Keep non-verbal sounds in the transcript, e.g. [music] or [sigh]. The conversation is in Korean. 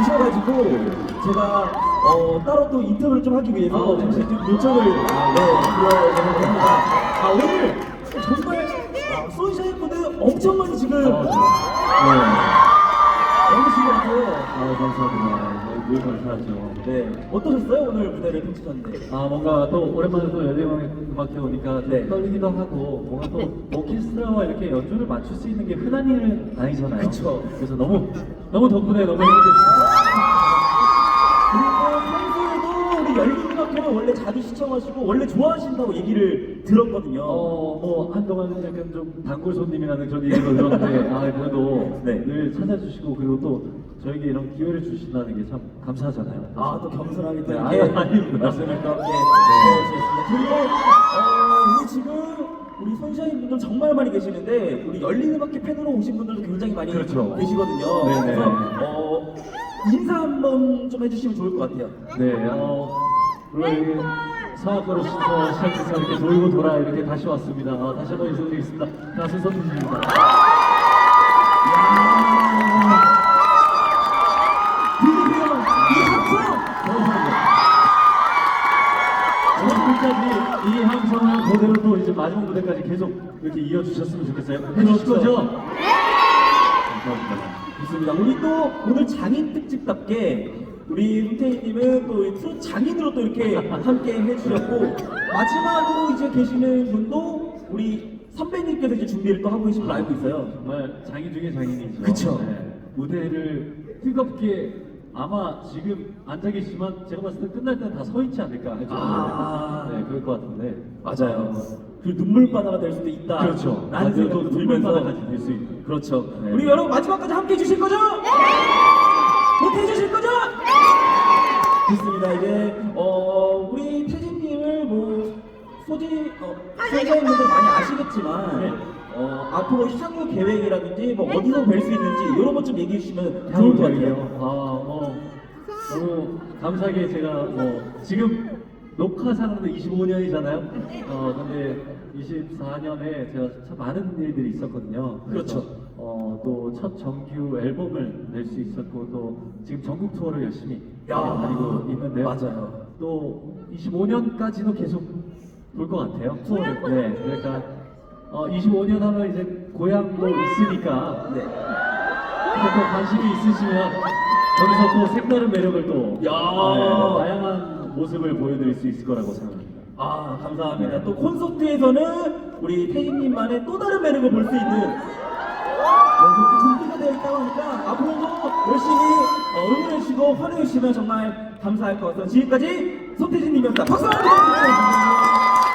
오셔가지고 제가 어, 따로 또 인터뷰를 좀 하기 위해서 아, 네. 잠시 좀 요청을 네, 드려보려고 합니다. 아 오늘 정말 아, 선샤인 분들 엄청 많이 지금 아, 네. 것 같아요. 아, 감사합니다. 늘 감사하죠. 네, 어떠셨어요 오늘 무대를 펼치셨는데? 아, 뭔가 또 오랜만에 또 열린음악회 오니까 좀 네. 떨리기도 하고, 뭔가 또 오케스트라와 이렇게 연주를 맞출 수 있는 게 흔한 일은 아니잖아요. 그쵸. 그래서 너무, 너무 덕분에 너무 행복했습니다. 그리고 평소에도 우리 열린음악회를 원래 자주 시청하시고 원래 좋아하신다고 얘기를 들었거든요. 어, 뭐, 한동안은 약간 좀 단골 손님이라는 그런 얘기도 들었는데, [laughs] 아, 그래도 네. 늘 찾아주시고, 그리고 또 저에게 이런 기회를 주신다는 게 참 감사하잖아요. 아, 또 겸손하게 또 네, 이렇게 아유, 아닙니다. 말씀을 또 함께 해주셨습니다. 그리고, 어, 우리 지금, 우리 선샤인 분들 정말 많이 계시는데, 우리 열린음악회 팬으로 오신 분들도 굉장히 많이 그렇죠. 계시거든요. 네네. 그래서, 어, 인사 한번 좀 해주시면 좋을 것 같아요. 네, 어, 물론 사학과로 시서 시작해서 이렇게 돌고 돌아 이렇게 다시 왔습니다. 어, 다시 한번 인사드리겠습니다. 가수 선민입니다. 들리세요? 이 함성! 오늘까지 이 함성을 그대로 또 이제 마지막 무대까지 계속 이렇게 이어주셨으면 좋겠어요. 해주실. 거죠? 감사합니다. 좋습니다. 우리 또 오늘 장인 특집답게 우리 훈태희님은 또이 트롯 장인으로 또 이렇게 함께 해주셨고 마지막으로 이제 계시는 분도 우리 선배님께서 이제 준비를 또 하고 계신 걸로 알고 있어요. 정말 장인 중에 장인이죠. 그쵸. 네, 무대를 뜨겁게 아마 지금 앉아 계시지만 제가 봤을 때 끝날 때는 다 서 있지 않을까 해서 아. 네 그럴 것 같은데 맞아요. 그 눈물바다가 될 수도 있다. 그렇죠. 라는 맞아요. 생각도 또 들면서 눈물바다까지 될 수 있는. 그렇죠. 네. 우리 여러분 마지막까지 함께 해주실 거죠? 네! 좋습니다. 이제 어 우리 태진님을 뭐 소지 어 소지자분들 많이 아시겠지만 네. 어 앞으로 향후 계획이라든지 뭐 어디서 뵐 수 있는지 이런 것 좀 얘기해 주시면 좋을 것 같아요. 아, 뭐 너무 감사하게 제가 뭐 지금 녹화 상황도 25년이잖아요. 어 근데 24년에 제가 참 많은 일들이 있었거든요. 그래서, 그렇죠. 어, 또 첫 정규 앨범을 낼 수 있었고 또 지금 전국 투어를 열심히 야, 다니고 있는데요. 맞아요. 또 25년까지도 계속 볼 것 같아요. 투어를. 네. 그러니까 어, 25년 하면 이제 고향도 있으니까 네. 근데 또 관심이 있으시면 여기서 또 색다른 매력을 또 야. 네, 다양한 모습을 보여드릴 수 있을 거라고 생각합니다. 아 감사합니다. 또 콘서트에서는 우리 태진님만의 또 다른 매력을 볼 수 있는 네, 준비가 되어 있다고 하니까 앞으로도 열심히 어, 응원해 주시고 환호해 주시면 정말 감사할 것 같아요. 지금까지 손태진님이었습니다. 박수 한번 부탁드립니다.